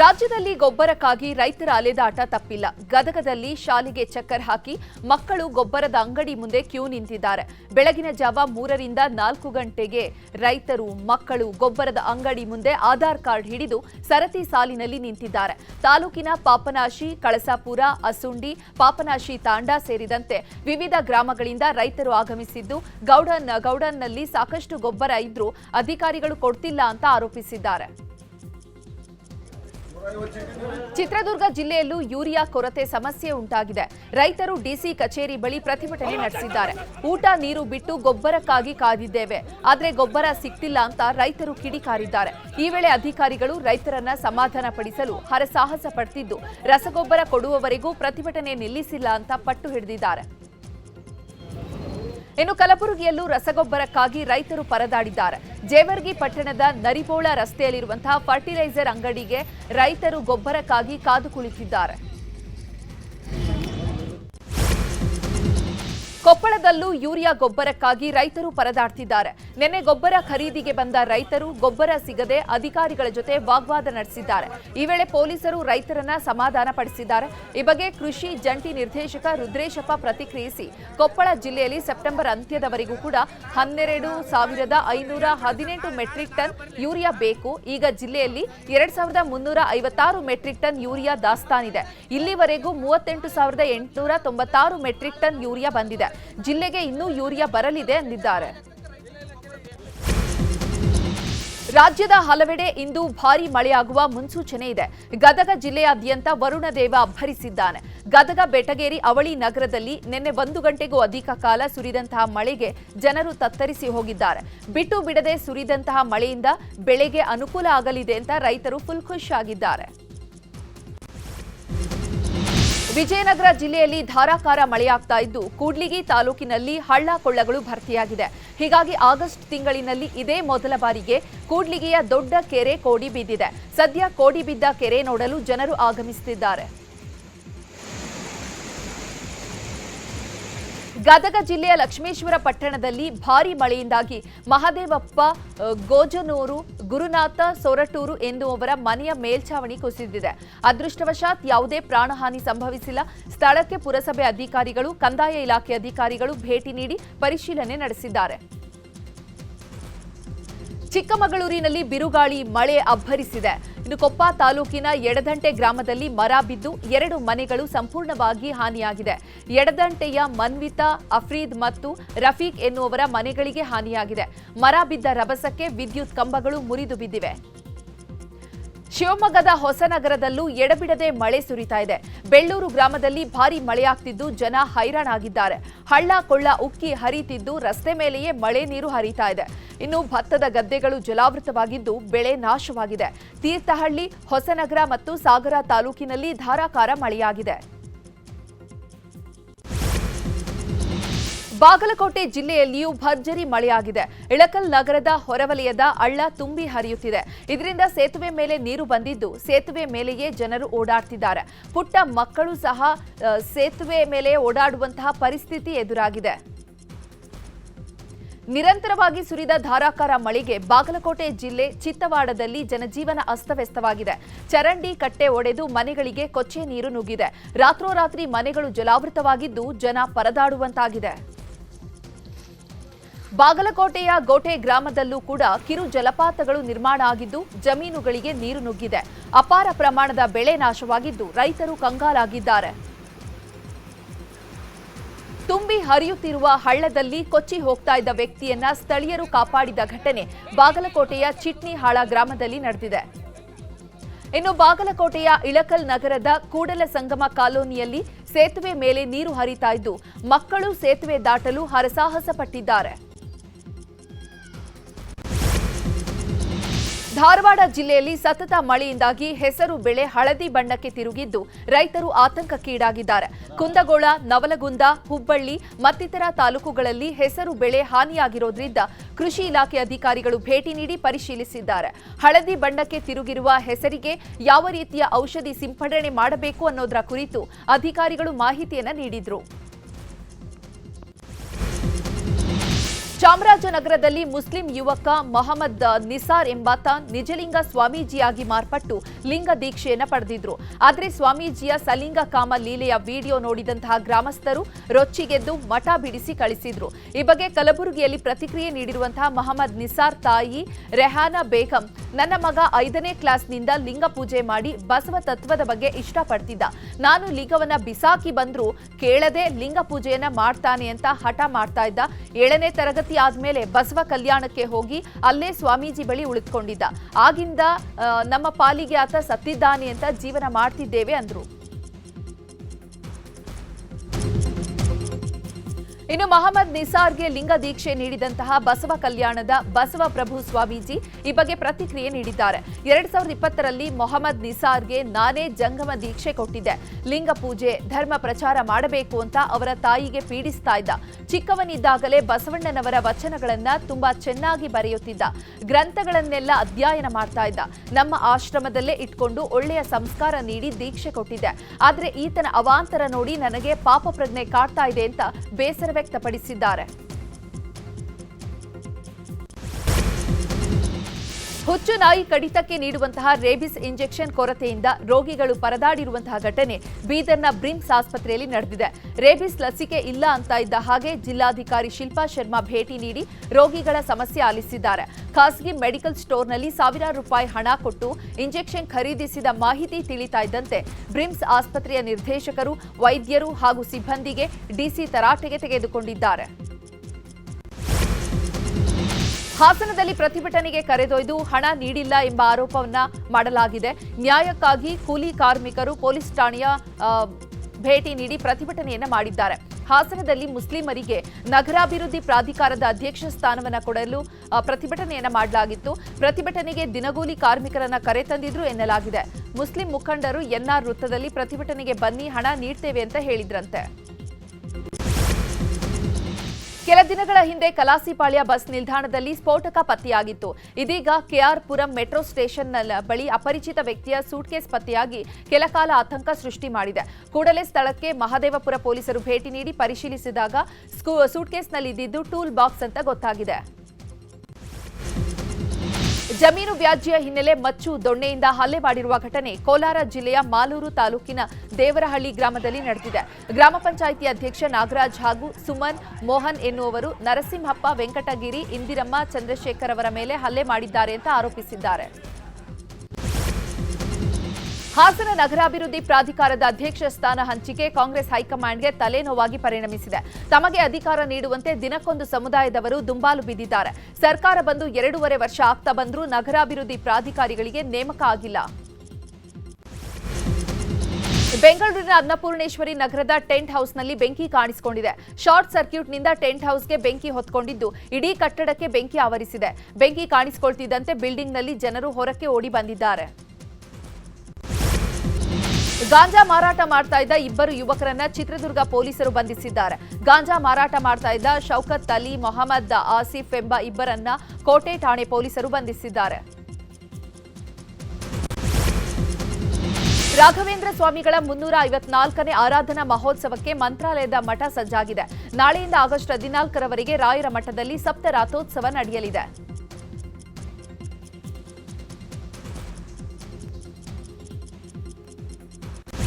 ರಾಜ್ಯದಲ್ಲಿ ಗೊಬ್ಬರಕ್ಕಾಗಿ ರೈತರ ಅಲೆದಾಟ ತಪ್ಪಿಲ್ಲ. ಗದಗದಲ್ಲಿ ಶಾಲೆಗೆ ಚಕ್ಕರ್ ಹಾಕಿ ಮಕ್ಕಳು ಗೊಬ್ಬರದ ಅಂಗಡಿ ಮುಂದೆ ಕ್ಯೂ ನಿಂತಿದ್ದಾರೆ. ಬೆಳಗಿನ ಜಾವ ಮೂರರಿಂದ ನಾಲ್ಕು ಗಂಟೆಗೆ ರೈತರು ಮಕ್ಕಳು ಗೊಬ್ಬರದ ಅಂಗಡಿ ಮುಂದೆ ಆಧಾರ್ ಕಾರ್ಡ್ ಹಿಡಿದು ಸರತಿ ಸಾಲಿನಲ್ಲಿ ನಿಂತಿದ್ದಾರೆ. ತಾಲೂಕಿನ ಪಾಪನಾಶಿ, ಕಳಸಾಪುರ, ಅಸುಂಡಿ, ಪಾಪನಾಶಿ ತಾಂಡಾ ಸೇರಿದಂತೆ ವಿವಿಧ ಗ್ರಾಮಗಳಿಂದ ರೈತರು ಆಗಮಿಸಿದ್ದು, ಗೌಡನ್ ಗೌಡನ್ನಲ್ಲಿ ಸಾಕಷ್ಟು ಗೊಬ್ಬರ ಇದ್ರೂ ಅಧಿಕಾರಿಗಳು ಕೊಡ್ತಿಲ್ಲ ಅಂತ ಆರೋಪಿಸಿದ್ದಾರೆ. ಚಿತ್ರದುರ್ಗ ಜಿಲ್ಲೆಯಲ್ಲೂ ಯೂರಿಯಾ ಕೊರತೆ ಸಮಸ್ಯೆ ಉಂಟಾಗಿದೆ. ರೈತರು ಡಿಸಿ ಕಚೇರಿ ಬಳಿ ಪ್ರತಿಭಟನೆ ನಡೆಸಿದ್ದಾರೆ. ಊಟ, ನೀರು ಬಿಟ್ಟು ಗೊಬ್ಬರಕ್ಕಾಗಿ ಕಾದಿದ್ದೇವೆ. ಆದರೆ ಗೊಬ್ಬರ ಸಿಗ್ತಿಲ್ಲ ಅಂತ ರೈತರು ಕಿಡಿಕಾರಿದ್ದಾರೆ. ಈ ವೇಳೆ ಅಧಿಕಾರಿಗಳು ರೈತರನ್ನ ಸಮಾಧಾನ ಪಡಿಸಲು ಹರಸಾಹಸ ಪಡ್ತಿದ್ದು. ರಸಗೊಬ್ಬರ ಕೊಡುವವರೆಗೂ ಪ್ರತಿಭಟನೆ ನಿಲ್ಲಿಸಿಲ್ಲ ಅಂತ ಪಟ್ಟು ಹಿಡಿದಿದ್ದಾರೆ. ಇನ್ನು ಕಲಬುರಗಿಯಲ್ಲೂ ರಸಗೊಬ್ಬರಕ್ಕಾಗಿ ರೈತರು ಪರದಾಡಿದ್ದಾರೆ. ಜೇವರ್ಗಿ ಪಟ್ಟಣದ ನರಿಬೋಳ ರಸ್ತೆಯಲ್ಲಿರುವಂತಹ ಫರ್ಟಿಲೈಸರ್ ಅಂಗಡಿಗೆ ರೈತರು ಗೊಬ್ಬರಕ್ಕಾಗಿ ಕಾದು ಕುಳಿತಿದ್ದಾರೆ. ಕೊಪ್ಪಳದಲ್ಲೂ ಯೂರಿಯಾ ಗೊಬ್ಬರಕ್ಕಾಗಿ ರೈತರು ಪರದಾಡ್ತಿದ್ದಾರೆ. ನಿನ್ನೆ ಗೊಬ್ಬರ ಖರೀದಿಗೆ ಬಂದ ರೈತರು ಗೊಬ್ಬರ ಸಿಗದೆ ಅಧಿಕಾರಿಗಳ ಜೊತೆ ವಾಗ್ವಾದ ನಡೆಸಿದ್ದಾರೆ. ಈ ವೇಳೆ ಪೊಲೀಸರು ರೈತರನ್ನ ಸಮಾಧಾನ ಪಡಿಸಿದ್ದಾರೆ. ಈ ಬಗ್ಗೆ ಕೃಷಿ ಜಂಟಿ ನಿರ್ದೇಶಕ ರುದ್ರೇಶಪ್ಪ ಪ್ರತಿಕ್ರಿಯಿಸಿ, ಕೊಪ್ಪಳ ಜಿಲ್ಲೆಯಲ್ಲಿ ಸೆಪ್ಟೆಂಬರ್ ಅಂತ್ಯದವರೆಗೂ ಕೂಡ ಹನ್ನೆರಡು ಸಾವಿರದ ಐನೂರ ಹದಿನೆಂಟು ಮೆಟ್ರಿಕ್ ಟನ್ ಯೂರಿಯಾ ಬೇಕು. ಈಗ ಜಿಲ್ಲೆಯಲ್ಲಿ ಎರಡ್ ಸಾವಿರದ ಮುನ್ನೂರ ಐವತ್ತಾರು ಮೆಟ್ರಿಕ್ ಟನ್ ಯೂರಿಯಾ ದಾಸ್ತಾನಿದೆ. ಇಲ್ಲಿವರೆಗೂ ಮೂವತ್ತೆಂಟು ಸಾವಿರದ ಎಂಟುನೂರ ತೊಂಬತ್ತಾರು ಮೆಟ್ರಿಕ್ ಟನ್ ಯೂರಿಯಾ ಬಂದಿದೆ. ಜಿಲ್ಲೆಗೆ ಇನ್ನೂ ಯೂರಿಯಾ ಬರಲಿದೆ ಎಂದಿದ್ದಾರೆ ರಾಜ್ಯದ ಹಲವೆಡೆ ಇಂದು ಭಾರೀ ಮಳೆಯಾಗುವ ಮುನ್ಸೂಚನೆ ಇದೆ. ಗದಗ ಜಿಲ್ಲೆಯಾದ್ಯಂತ ವರುಣದೇವ ಅಬ್ಬರಿಸಿದ್ದಾನೆ. ಗದಗ ಬೆಟಗೇರಿ ಅವಳಿ ನಗರದಲ್ಲಿ ನಿನ್ನೆ ಒಂದು ಗಂಟೆಗೂ ಅಧಿಕ ಕಾಲ ಸುರಿದಂತಹ ಮಳೆಗೆ ಜನರು ತತ್ತರಿಸಿ ಹೋಗಿದ್ದಾರೆ. ಬಿಟ್ಟು ಬಿಡದೆ ಸುರಿದಂತಹ ಮಳೆಯಿಂದ ಬೆಳೆಗೆ ಅನುಕೂಲ ಆಗಲಿದೆ ಅಂತ ರೈತರು ಫುಲ್ ಖುಷ್ ಆಗಿದ್ದಾರೆ. ವಿಜಯನಗರ ಜಿಲ್ಲೆಯಲ್ಲಿ ಧಾರಾಕಾರ ಮಳೆಯಾಗ್ತಾ ಇದ್ದು, ಕೂಡ್ಲಿಗಿ ತಾಲೂಕಿನಲ್ಲಿ ಹಳ್ಳ ಕೊಳ್ಳಗಳು ಭರ್ತಿಯಾಗಿದೆ. ಹೀಗಾಗಿ ಆಗಸ್ಟ್ ತಿಂಗಳಿನಲ್ಲಿ ಇದೇ ಮೊದಲ ಬಾರಿಗೆ ಕೂಡ್ಲಿಗಿಯ ದೊಡ್ಡ ಕೆರೆ ಕೋಡಿ ಬಿದ್ದಿದೆ. ಸದ್ಯ ಕೋಡಿ ಬಿದ್ದ ಕೆರೆ ನೋಡಲು ಜನರು ಆಗಮಿಸುತ್ತಿದ್ದಾರೆ. ಗದಗ ಜಿಲ್ಲೆಯ ಲಕ್ಷ್ಮೇಶ್ವರ ಪಟ್ಟಣದಲ್ಲಿ ಭಾರಿ ಮಳೆಯಿಂದಾಗಿ ಮಹದೇವಪ್ಪ ಗೋಜನೂರು, ಗುರುನಾಥ, ಸೊರಟೂರು ಎನ್ನುವವರ ಮನೆಯ ಮೇಲ್ಛಾವಣಿ ಕುಸಿದಿದೆ. ಅದೃಷ್ಟವಶಾತ್ ಯಾವುದೇ ಪ್ರಾಣಹಾನಿ ಸಂಭವಿಸಿಲ್ಲ. ಸ್ಥಳಕ್ಕೆ ಪುರಸಭೆ ಅಧಿಕಾರಿಗಳು, ಕಂದಾಯ ಇಲಾಖೆ ಅಧಿಕಾರಿಗಳು ಭೇಟಿ ನೀಡಿ ಪರಿಶೀಲನೆ ನಡೆಸಿದ್ದಾರೆ. ಚಿಕ್ಕಮಗಳೂರಿನಲ್ಲಿ ಬಿರುಗಾಳಿ ಮಳೆ ಅಬ್ಬರಿಸಿದೆ. ಇನ್ನು ಕೊಪ್ಪ ತಾಲೂಕಿನ ಎಡದಂಟೆ ಗ್ರಾಮದಲ್ಲಿ ಮರ ಬಿದ್ದು ಎರಡು ಮನೆಗಳು ಸಂಪೂರ್ಣವಾಗಿ ಹಾನಿಯಾಗಿದೆ. ಎಡದಂಟೆಯ ಮನ್ವಿತಾ, ಅಫ್ರೀದ್ ಮತ್ತು ರಫೀಕ್ ಎನ್ನುವವರ ಮನೆಗಳಿಗೆ ಹಾನಿಯಾಗಿದೆ. ಮರ ಬಿದ್ದ ರಭಸಕ್ಕೆ ವಿದ್ಯುತ್ ಕಂಬಗಳು ಮುರಿದು ಬಿದ್ದಿವೆ. ಶಿವಮೊಗ್ಗದ ಹೊಸನಗರದಲ್ಲೂ ಎಡಬಿಡದೆ ಮಳೆ ಸುರಿತಾ ಇದೆ. ಬೆಳ್ಳೂರು ಗ್ರಾಮದಲ್ಲಿ ಭಾರಿ ಮಳೆಯಾಗ್ತಿದ್ದು ಜನ ಹೈರಾಣಾಗಿದ್ದಾರೆ. ಹಳ್ಳ ಕೊಳ್ಳ ಉಕ್ಕಿ ಹರಿತಿದ್ದು ರಸ್ತೆ ಮೇಲೆಯೇ ಮಳೆ ನೀರು ಹರಿತಾ ಇದೆ. ಇನ್ನು ಭತ್ತದ ಗದ್ದೆಗಳು ಜಲಾವೃತವಾಗಿದ್ದು ಬೆಳೆ ನಾಶವಾಗಿದೆ. ತೀರ್ಥಹಳ್ಳಿ, ಹೊಸನಗರ ಮತ್ತು ಸಾಗರ ತಾಲೂಕಿನಲ್ಲಿ ಧಾರಾಕಾರ ಮಳೆಯಾಗಿದೆ. ಬಾಗಲಕೋಟೆ ಜಿಲ್ಲೆಯಲ್ಲಿಯೂ ಭರ್ಜರಿ ಮಳೆಯಾಗಿದೆ. ಇಳಕಲ್ ನಗರದ ಹೊರವಲಯದ ಅಳ್ಳ ತುಂಬಿ ಹರಿಯುತ್ತಿದೆ. ಇದರಿಂದ ಸೇತುವೆ ಮೇಲೆ ನೀರು ಬಂದಿದ್ದು ಸೇತುವೆ ಮೇಲೆಯೇ ಜನರು ಓಡಾಡ್ತಿದ್ದಾರೆ. ಪುಟ್ಟ ಮಕ್ಕಳು ಸಹ ಸೇತುವೆ ಮೇಲೆ ಓಡಾಡುವಂತಹ ಪರಿಸ್ಥಿತಿ ಎದುರಾಗಿದೆ. ನಿರಂತರವಾಗಿ ಸುರಿದ ಧಾರಾಕಾರ ಮಳೆಗೆ ಬಾಗಲಕೋಟೆ ಜಿಲ್ಲೆ ಚಿತ್ತವಾಡದಲ್ಲಿ ಜನಜೀವನ ಅಸ್ತವ್ಯಸ್ತವಾಗಿದೆ. ಚರಂಡಿ ಕಟ್ಟೆ ಒಡೆದು ಮನೆಗಳಿಗೆ ಕೊಚ್ಚೆ ನೀರು ನುಗ್ಗಿದೆ. ರಾತ್ರೋರಾತ್ರಿ ಮನೆಗಳು ಜಲಾವೃತವಾಗಿದ್ದು ಜನ ಪರದಾಡುವಂತಾಗಿದೆ. ಬಾಗಲಕೋಟೆಯ ಗೋಟೆ ಗ್ರಾಮದಲ್ಲೂ ಕೂಡ ಕಿರು ಜಲಪಾತಗಳು ನಿರ್ಮಾಣ ಆಗಿದ್ದು ಜಮೀನುಗಳಿಗೆ ನೀರು ನುಗ್ಗಿದೆ. ಅಪಾರ ಪ್ರಮಾಣದ ಬೆಳೆ ನಾಶವಾಗಿದ್ದು ರೈತರು ಕಂಗಾಲಾಗಿದ್ದಾರೆ. ತುಂಬಿ ಹರಿಯುತ್ತಿರುವ ಹಳ್ಳದಲ್ಲಿ ಕೊಚ್ಚಿ ಹೋಗ್ತಾ ಇದ್ದ ವ್ಯಕ್ತಿಯನ್ನ ಸ್ಥಳೀಯರು ಕಾಪಾಡಿದ ಘಟನೆ ಬಾಗಲಕೋಟೆಯ ಚಿಟ್ನಿಹಾಳ ಗ್ರಾಮದಲ್ಲಿ ನಡೆದಿದೆ. ಇನ್ನು ಬಾಗಲಕೋಟೆಯ ಇಳಕಲ್ ನಗರದ ಕೂಡಲ ಸಂಗಮ ಕಾಲೋನಿಯಲ್ಲಿ ಸೇತುವೆ ಮೇಲೆ ನೀರು ಹರಿತಾ ಇದ್ದು ಮಕ್ಕಳು ಸೇತುವೆ ದಾಟಲು ಹರಸಾಹಸ ಪಟ್ಟಿದ್ದಾರೆ ಧಾರವಾಡ ಜಿಲ್ಲೆಯಲ್ಲಿ ಸತತ ಮಳೆಯಿಂದಾಗಿ ಹೆಸರು ಬೆಳೆ ಹಳದಿ ಬಣ್ಣಕ್ಕೆ ತಿರುಗಿದ್ದು ರೈತರು ಆತಂಕಕ್ಕೀಡಾಗಿದ್ದಾರೆ. ಕುಂದಗೋಳ, ನವಲಗುಂದ, ಹುಬ್ಬಳ್ಳಿ ಮತ್ತಿತರ ತಾಲೂಕುಗಳಲ್ಲಿ ಹೆಸರು ಬೆಳೆ ಹಾನಿಯಾಗಿರೋದ್ರಿಂದ ಕೃಷಿ ಇಲಾಖೆ ಅಧಿಕಾರಿಗಳು ಭೇಟಿ ನೀಡಿ ಪರಿಶೀಲಿಸಿದ್ದಾರೆ. ಹಳದಿ ಬಣ್ಣಕ್ಕೆ ತಿರುಗಿರುವ ಹೆಸರಿಗೆ ಯಾವ ರೀತಿಯ ಔಷಧಿ ಸಿಂಪಡಣೆ ಮಾಡಬೇಕು ಅನ್ನೋದರ ಕುರಿತು ಅಧಿಕಾರಿಗಳು ಮಾಹಿತಿಯನ್ನು ನೀಡಿದ್ರು. ಚಾಮರಾಜನಗರದಲ್ಲಿ ಮುಸ್ಲಿಂ ಯುವಕ ಮೊಹಮ್ಮದ್ ನಿಸಾರ್ ಎಂಬಾತ ನಿಜಲಿಂಗ ಸ್ವಾಮೀಜಿಯಾಗಿ ಮಾರ್ಪಟ್ಟು ಲಿಂಗ ದೀಕ್ಷೆಯನ್ನು ಪಡೆದಿದ್ರು. ಆದರೆ ಸ್ವಾಮೀಜಿಯ ಸಲಿಂಗ ಕಾಮ ಲೀಲೆಯ ವಿಡಿಯೋ ನೋಡಿದಂತಹ ಗ್ರಾಮಸ್ಥರು ರೊಚ್ಚಿಗೆದ್ದು ಮಠ ಬಿಡಿಸಿ ಕಳಿಸಿದ್ರು. ಈ ಬಗ್ಗೆ ಕಲಬುರಗಿಯಲ್ಲಿ ಪ್ರತಿಕ್ರಿಯೆ ನೀಡಿರುವಂತಹ ಮೊಹಮ್ಮದ್ ನಿಸಾರ್ ತಾಯಿ ರೆಹಾನಾ ಬೇಗಂ ನನ್ನ ಮಗ ಐದನೇ ಕ್ಲಾಸ್ನಿಂದ ಲಿಂಗ ಪೂಜೆ ಮಾಡಿ ಬಸವ ತತ್ವದ ಬಗ್ಗೆ ಇಷ್ಟಪಡ್ತಿದ್ದ. ನಾನು ಲಿಂಗವನ್ನ ಬಿಸಾಕಿ ಬಂದ್ರು, ಕೇಳದೆ ಲಿಂಗ ಪೂಜೆಯನ್ನ ಮಾಡ್ತಾನೆ ಅಂತ ಹಠ ಮಾಡ್ತಾ ಇದ್ದ. ಏಳನೇ ತರಗತಿ ಆದ್ಮೇಲೆ ಬಸವ ಕಲ್ಯಾಣಕ್ಕೆ ಹೋಗಿ ಅಲ್ಲೇ ಸ್ವಾಮೀಜಿ ಬಳಿ ಉಳಿದುಕೊಂಡಿದ್ದ. ಆಗಿಂದ ನಮ್ಮ ಪಾಲಿಗೆ ಆತ ಸತ್ತಿದ್ದಾನೆ ಅಂತ ಜೀವನ ಮಾಡ್ತಿದ್ದೇವೆ ಅಂದ್ರು. ಇನ್ನು ಮಹಮ್ಮದ್ ನಿಸಾರ್ಗೆ ಲಿಂಗ ದೀಕ್ಷೆ ನೀಡಿದಂತಹ ಬಸವ ಕಲ್ಯಾಣದ ಬಸವ ಪ್ರಭು ಸ್ವಾಮೀಜಿ ಈ ಬಗ್ಗೆ ಪ್ರತಿಕ್ರಿಯೆ ನೀಡಿದ್ದಾರೆ. ಎರಡ್ ಸಾವಿರದ ಇಪ್ಪತ್ತರಲ್ಲಿ ಮೊಹಮ್ಮದ್ ನಿಸಾರ್ಗೆ ನಾನೇ ಜಂಗಮ ದೀಕ್ಷೆ ಕೊಟ್ಟಿದ್ದೆ. ಲಿಂಗ ಪೂಜೆ, ಧರ್ಮ ಪ್ರಚಾರ ಮಾಡಬೇಕು ಅಂತ ಅವರ ತಾಯಿಗೆ ಪೀಡಿಸ್ತಾ ಇದ್ದ. ಚಿಕ್ಕವನಿದ್ದಾಗಲೇ ಬಸವಣ್ಣನವರ ವಚನಗಳನ್ನ ತುಂಬಾ ಚೆನ್ನಾಗಿ ಬರೆಯುತ್ತಿದ್ದ. ಗ್ರಂಥಗಳನ್ನೆಲ್ಲ ಅಧ್ಯಯನ ಮಾಡ್ತಾ ಇದ್ದ. ನಮ್ಮ ಆಶ್ರಮದಲ್ಲೇ ಇಟ್ಕೊಂಡು ಒಳ್ಳೆಯ ಸಂಸ್ಕಾರ ನೀಡಿ ದೀಕ್ಷೆ ಕೊಟ್ಟಿದ್ದೆ. ಆದ್ರೆ ಈತನ ಅವಾಂತರ ನೋಡಿ ನನಗೆ ಪಾಪ ಪ್ರಜ್ಞೆ ಕಾಡ್ತಾ ಇದೆ ಅಂತ ಬೇಸರ ವ್ಯಕ್ತಪಡಿಸಿದ್ದಾರೆ. ಹುಚ್ಚು ನಾಯಿ ಕಡಿತಕ್ಕೆ ನೀಡುವಂತಹ ರೇಬಿಸ್ ಇಂಜೆಕ್ಷನ್ ಕೊರತೆಯಿಂದ ರೋಗಿಗಳು ಪರದಾಡಿರುವಂತಹ ಘಟನೆ ಬೀದರ್ನ ಬ್ರಿಮ್ಸ್ ಆಸ್ಪತ್ರೆಯಲ್ಲಿ ನಡೆದಿದೆ. ರೇಬಿಸ್ ಲಸಿಕೆ ಇಲ್ಲ ಅಂತ ಇದ್ದ ಹಾಗೆ ಜಿಲ್ಲಾಧಿಕಾರಿ ಶಿಲ್ಪಾ ಶರ್ಮಾ ಭೇಟಿ ನೀಡಿ ರೋಗಿಗಳ ಸಮಸ್ಯೆ ಆಲಿಸಿದ್ದಾರೆ. ಖಾಸಗಿ ಮೆಡಿಕಲ್ ಸ್ಟೋರ್ನಲ್ಲಿ ಸಾವಿರಾರು ರೂಪಾಯಿ ಹಣ ಕೊಟ್ಟು ಇಂಜೆಕ್ಷನ್ ಖರೀದಿಸಿದ ಮಾಹಿತಿ ತಿಳಿತಾ ಇದ್ದಂತೆ ಬ್ರಿಮ್ಸ್ ಆಸ್ಪತ್ರೆಯ ನಿರ್ದೇಶಕರು, ವೈದ್ಯರು ಹಾಗೂ ಸಿಬ್ಬಂದಿಗೆ ಡಿಸಿ ತರಾಟೆಗೆ ತೆಗೆದುಕೊಂಡಿದ್ದಾರೆ. ಹಾಸನದಲ್ಲಿ ಪ್ರತಿಭಟನೆಗೆ ಕರೆದೊಯ್ದು ಹಣ ನೀಡಿಲ್ಲ ಎಂಬ ಆರೋಪವನ್ನ ಮಾಡಲಾಗಿದೆ. ನ್ಯಾಯಕ್ಕಾಗಿ ಕೂಲಿ ಕಾರ್ಮಿಕರು ಪೊಲೀಸ್ ಠಾಣೆಯ ಭೇಟಿ ನೀಡಿ ಪ್ರತಿಭಟನೆಯನ್ನ ಮಾಡಿದ್ದಾರೆ. ಹಾಸನದಲ್ಲಿ ಮುಸ್ಲಿಮರಿಗೆ ನಗರಾಭಿವೃದ್ಧಿ ಪ್ರಾಧಿಕಾರದ ಅಧ್ಯಕ್ಷ ಸ್ಥಾನವನ್ನು ಕೊಡಲು ಪ್ರತಿಭಟನೆಯನ್ನ ಮಾಡಲಾಗಿತ್ತು. ಪ್ರತಿಭಟನೆಗೆ ದಿನಗೂಲಿ ಕಾರ್ಮಿಕರನ್ನ ಕರೆತಂದಿದ್ರು ಎನ್ನಲಾಗಿದೆ. ಮುಸ್ಲಿಂ ಮುಖಂಡರು ಎನ್ಆರ್ ವೃತ್ತದಲ್ಲಿ ಪ್ರತಿಭಟನೆಗೆ ಬನ್ನಿ, ಹಣ ನೀಡ್ತೇವೆ ಅಂತ ಹೇಳಿದ್ರಂತೆ. ಕೆಲ ದಿನಗಳ ಹಿಂದೆ ಕಲಾಸಿಪಾಳ್ಯ ಬಸ್ ನಿಲ್ದಾಣದಲ್ಲಿ ಸ್ಫೋಟಕ ಪತ್ತೆಯಾಗಿತ್ತು. ಇದೀಗ ಕೆಆರ್ ಪುರಂ ಮೆಟ್ರೋ ಸ್ಟೇಷನ್ ಬಳಿ ಅಪರಿಚಿತ ವ್ಯಕ್ತಿಯ ಸೂಟ್ಕೇಸ್ ಪತ್ತೆಯಾಗಿ ಕೆಲಕಾಲ ಆತಂಕ ಸೃಷ್ಟಿ ಮಾಡಿದೆ. ಕೂಡಲೇ ಸ್ಥಳಕ್ಕೆ ಮಹದೇವಪುರ ಪೊಲೀಸರು ಭೇಟಿ ನೀಡಿ ಪರಿಶೀಲಿಸಿದಾಗ ಸೂಟ್ಕೇಸ್ನಲ್ಲಿ ಸೂಟ್ಕೇಸ್ನಲ್ಲಿದ್ದಿದ್ದು ಟೂಲ್ ಬಾಕ್ಸ್ ಅಂತ ಗೊತ್ತಾಗಿದೆ. ಜಮೀನು ವ್ಯಾಜ್ಯ ಹಿನ್ನೆಲೆ ಮಚ್ಚು ದೊಣ್ಣೆಯಿಂದ ಹಲ್ಲೆ ಮಾಡಿರುವ ಘಟನೆ ಕೋಲಾರ ಜಿಲ್ಲೆಯ ಮಾಲೂರು ತಾಲೂಕಿನ ದೇವರಹಳ್ಳಿ ಗ್ರಾಮದಲ್ಲಿ ನಡೆದಿದೆ. ಗ್ರಾಮ ಪಂಚಾಯಿತಿ ಅಧ್ಯಕ್ಷ ನಾಗರಾಜ್ ಹಾಗೂ ಸುಮನ್ ಮೋಹನ್ ಎನ್ನುವವರು ನರಸಿಂಹಪ್ಪ ವೆಂಕಟಗಿರಿ, ಇಂದಿರಮ್ಮ, ಚಂದ್ರಶೇಖರ್ ಅವರ ಮೇಲೆ ಹಲ್ಲೆ ಮಾಡಿದ್ದಾರೆ ಅಂತ ಆರೋಪಿಸಿದ್ದಾರೆ. ಹಾಸನ ನಗರಾಭಿವೃದ್ಧಿ ಪ್ರಾಧಿಕಾರದ ಅಧ್ಯಕ್ಷ ಸ್ಥಾನ ಹಂಚಿಕೆ ಕಾಂಗ್ರೆಸ್ ಹೈಕಮಾಂಡ್ಗೆ ತಲೆನೋವಾಗಿ ಪರಿಣಮಿಸಿದೆ. ತಮಗೆ ಅಧಿಕಾರ ನೀಡುವಂತೆ ದಿನಕ್ಕೊಂದು ಸಮುದಾಯದವರು ದುಂಬಾಲು ಬಿದ್ದಿದ್ದಾರೆ. ಸರ್ಕಾರ ಬಂದು ಎರಡೂವರೆ ವರ್ಷ ಆಗ್ತಾ ಬಂದರೂ ನಗರಾಭಿವೃದ್ಧಿ ಪ್ರಾಧಿಕಾರಿಗಳಿಗೆ ನೇಮಕ ಆಗಿಲ್ಲ. ಬೆಂಗಳೂರಿನ ಅನ್ನಪೂರ್ಣೇಶ್ವರಿ ನಗರದ ಟೆಂಟ್ ಹೌಸ್ನಲ್ಲಿ ಬೆಂಕಿ ಕಾಣಿಸಿಕೊಂಡಿದೆ. ಶಾರ್ಟ್ ಸರ್ಕ್ಯೂಟ್ನಿಂದ ಟೆಂಟ್ ಹೌಸ್ಗೆ ಬೆಂಕಿ ಹೊತ್ಕೊಂಡಿದ್ದು, ಇಡೀ ಕಟ್ಟಡಕ್ಕೆ ಬೆಂಕಿ ಆವರಿಸಿದೆ. ಬೆಂಕಿ ಕಾಣಿಸಿಕೊಳ್ತಿದ್ದಂತೆ ಬಿಲ್ಡಿಂಗ್ನಲ್ಲಿ ಜನರು ಹೊರಕ್ಕೆ ಓಡಿ ಬಂದಿದ್ದಾರೆ. ಗಾಂಜಾ ಮಾರಾಟ ಮಾಡ್ತಾ ಇದ್ದ ಇಬ್ಬರು ಯುವಕರನ್ನ ಚಿತ್ರದುರ್ಗ ಪೊಲೀಸರು ಬಂಧಿಸಿದ್ದಾರೆ. ಗಾಂಜಾ ಮಾರಾಟ ಮಾಡ್ತಾ ಇದ್ದ ಶೌಕತ್ ಅಲಿ, ಮೊಹಮ್ಮದ್ ಆಸಿಫ್ ಎಂಬ ಇಬ್ಬರನ್ನ ಕೋಟೆ ಠಾಣೆ ಪೊಲೀಸರು ಬಂಧಿಸಿದ್ದಾರೆ. ರಾಘವೇಂದ್ರ ಸ್ವಾಮಿಗಳ ಮುನ್ನೂರ ಐವತ್ನಾಲ್ಕನೇ ಆರಾಧನಾ ಮಹೋತ್ಸವಕ್ಕೆ ಮಂತ್ರಾಲಯದ ಮಠ ಸಜ್ಜಾಗಿದೆ. ನಾಳೆಯಿಂದ ಆಗಸ್ಟ್ ಹದಿನಾಲ್ಕರವರೆಗೆ ರಾಯರ ಮಠದಲ್ಲಿ ಸಪ್ತ ರಾಥೋತ್ಸವ ನಡೆಯಲಿದೆ.